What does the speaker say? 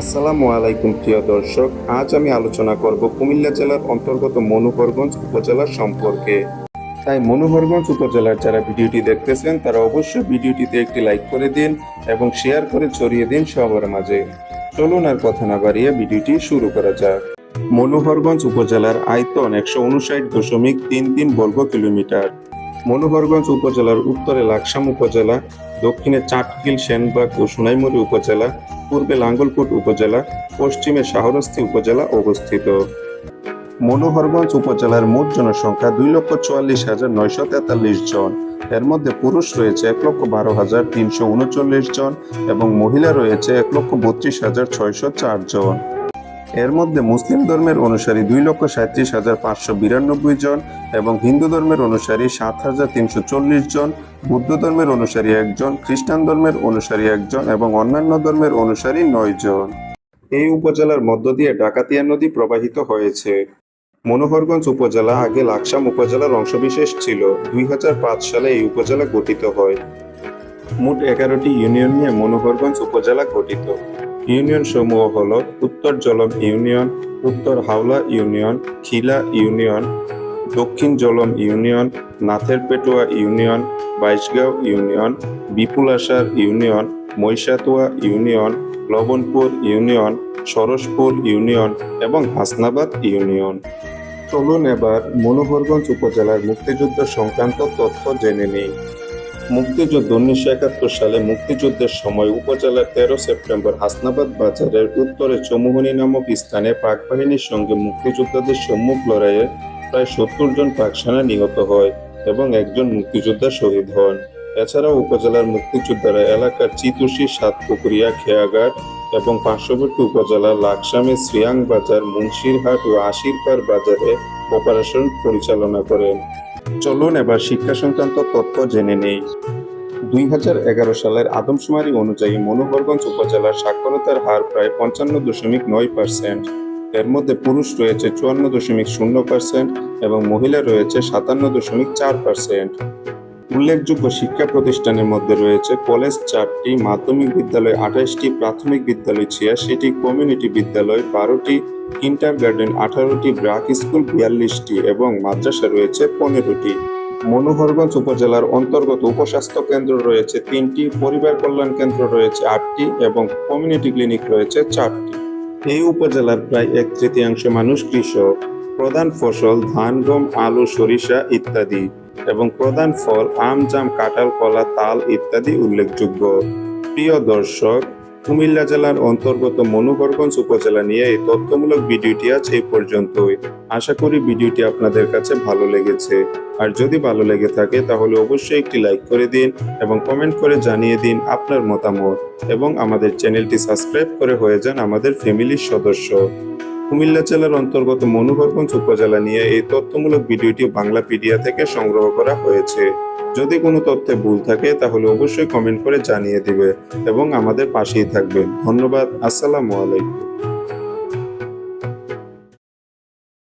আসসালামু আলাইকুম, প্রিয় দর্শক। আজ আমি আলোচনা করব কুমিল্লা জেলার অন্তর্গত মনোহরগঞ্জ উপজেলা সম্পর্কে। তাই মনোহরগঞ্জ উপজেলার যারা ভিডিওটি দেখতেছেন, তারা অবশ্যই ভিডিওটিতে একটি লাইক করে দিন এবং শেয়ার করে ছড়িয়ে দিন সবার মাঝে। চলুন আর কথা না বাড়িয়ে ভিডিওটি শুরু করা যাক। মনোহরগঞ্জ উপজেলার আয়তন একশো উনষাট দশমিক তিন তিন বর্গ কিলোমিটার। মনোহরগঞ্জ উপজেলার উত্তরে লাকসাম উপজেলা, দক্ষিণে চাটকিল সেনবাগ ও সোনাইমুড়ি উপজেলা পূর্বে লাঙ্গলকোট উপজেলা, পশ্চিমে শাহরস্থী উপজেলা অবস্থিত। মনোহরগঞ্জ উপজেলার মোট জনসংখ্যা দুই লক্ষ চুয়াল্লিশ হাজার নয়শো তেতাল্লিশ জন। এর মধ্যে পুরুষ রয়েছে এক লক্ষ বারো হাজার তিনশো উনচল্লিশ জন এবং মহিলা রয়েছে এক লক্ষ বত্রিশ হাজার ছয়শো চার জন। এর মধ্যে মুসলিম ধর্মের অনুসারী দুই লক্ষ সাঁত্রিশ হাজার পাঁচশো বিরানব্বই জন এবং হিন্দু ধর্মের অনুসারী সাত হাজার তিনশো চল্লিশ জন, বৌদ্ধ ধর্মের অনুসারী একজন, খ্রিস্টান ধর্মের অনুসারী একজন এবং অন্যান্য ধর্মের অনুসারী নয় জন। এই উপজেলার মধ্য দিয়ে ডাকাতিয়া নদী প্রবাহিত হয়েছে। মনোহরগঞ্জ উপজেলা আগে লাকসাম উপজেলার অংশবিশেষ ছিল। দুই হাজার পাঁচ সালে এই উপজেলা গঠিত হয়। মোট এগারোটি ইউনিয়ন নিয়ে মনোহরগঞ্জ উপজেলা গঠিত। ইউনিয়ন সমূহ হল উত্তর জলম ইউনিয়ন, উত্তর হাওলা ইউনিয়ন, খিলা ইউনিয়ন, দক্ষিণ জলম union নাথের Petua union, Baishgaon union, Bipulasar union Moishatua union, Labanpur union, Sarashpur union এবং হাসনাবাদ ইউনিয়ন। চলুন এবার মনোহরগঞ্জ উপজেলার মুক্তিযুদ্ধ সংক্রান্ত তথ্য জেনে নিই। মুক্তিযুদ্ধ উনিশশো একাত্তর সালে মুক্তিযুদ্ধের সময় উপজেলার তেরো সেপ্টেম্বর হাসনাবাদ বাজারের উত্তরে চমুহনী নামক স্থানে পাক বাহিনীর সঙ্গে মুক্তিযোদ্ধাদের সম্মুখ লড়াইয়ে প্রায় সত্তর জন পাক সেনা নিহত হয় এবং একজন মুক্তিযোদ্ধা শহীদ হন। এছাড়াও উপজেলার মুক্তিযোদ্ধারা এলাকার চিতুষি সাতপুকুরিয়া, খেয়াঘাট এবং পার্শ্ববর্তী উপজেলার লাকসামে শ্রিয়াং বাজার, মুন্সিরহাট ও আশিরপাড় বাজারে অপারেশন পরিচালনা করেন। চলুন এবার শিক্ষা সংক্রান্ত তথ্য জেনে নেই। দুই হাজার এগারো সালের আদমশুমারি অনুযায়ী মনোহরগঞ্জ উপজেলার সাক্ষরতার হার প্রায় পঞ্চান্ন দশমিক নয় পার্সেন্ট। এর মধ্যে পুরুষ রয়েছে চুয়ান্ন দশমিক শূন্য পার্সেন্ট এবং মহিলা রয়েছে সাতান্ন দশমিক চার পার্সেন্ট। উল্লেখযোগ্য শিক্ষা প্রতিষ্ঠানের মধ্যে রয়েছে কলেজ চারটি, মাধ্যমিক বিদ্যালয় আঠাশটি, প্রাথমিক বিদ্যালয় ছিয়াশিটি, কমিউনিটি বিদ্যালয় বারোটি কিন্টার গার্ডেন আঠারোটি, ব্রাক স্কুল বিয়াল্লিশটি এবং মাদ্রাসা রয়েছে পনেরোটি। মনোহরগঞ্জ উপজেলার অন্তর্গত উপস্বাস্থ্য কেন্দ্র রয়েছে তিনটি, পরিবার কল্যাণ কেন্দ্র রয়েছে আটটি এবং কমিউনিটি ক্লিনিক রয়েছে চারটি। এই উপজেলার প্রায় এক তৃতীয়াংশ মানুষ কৃষক। প্রধান ফসল ধান, গম, আলু, সরিষা ইত্যাদি। এবং প্রধান ফল, আম, জাম, কাঁঠাল, কলা, তাল ইত্যাদি উল্লেখযোগ্য। প্রিয় দর্শক, কুমিল্লা জেলার অন্তর্গত মনোহরগঞ্জ উপজেলা নিয়ে এই তথ্যমূলক ভিডিওটি আজ এই পর্যন্তই। আশা করি ভিডিওটি আপনাদের কাছে ভালো লেগেছে। আর যদি ভালো লেগে থাকে, তাহলে অবশ্যই একটি লাইক করে দিন এবং কমেন্ট করে জানিয়ে দিন আপনার মতামত এবং আমাদের চ্যানেলটি সাবস্ক্রাইব করে হয়ে যান আমাদের ফ্যামিলির সদস্য। কুমিল্লা জেলার অন্তর্গত মনোহরগঞ্জ উপজেলা নিয়ে এই তথ্যমূলক ভিডিওটি বাংলাপিডিয়া থেকে সংগ্রহ করা হয়েছে। যদি কোনো তথ্যে ভুল থাকে, তাহলে অবশ্যই কমেন্ট করে জানিয়ে দিবে এবং আমাদের পাশেই থাকবে ধন্যবাদ, আসসালামু আলাইকুম।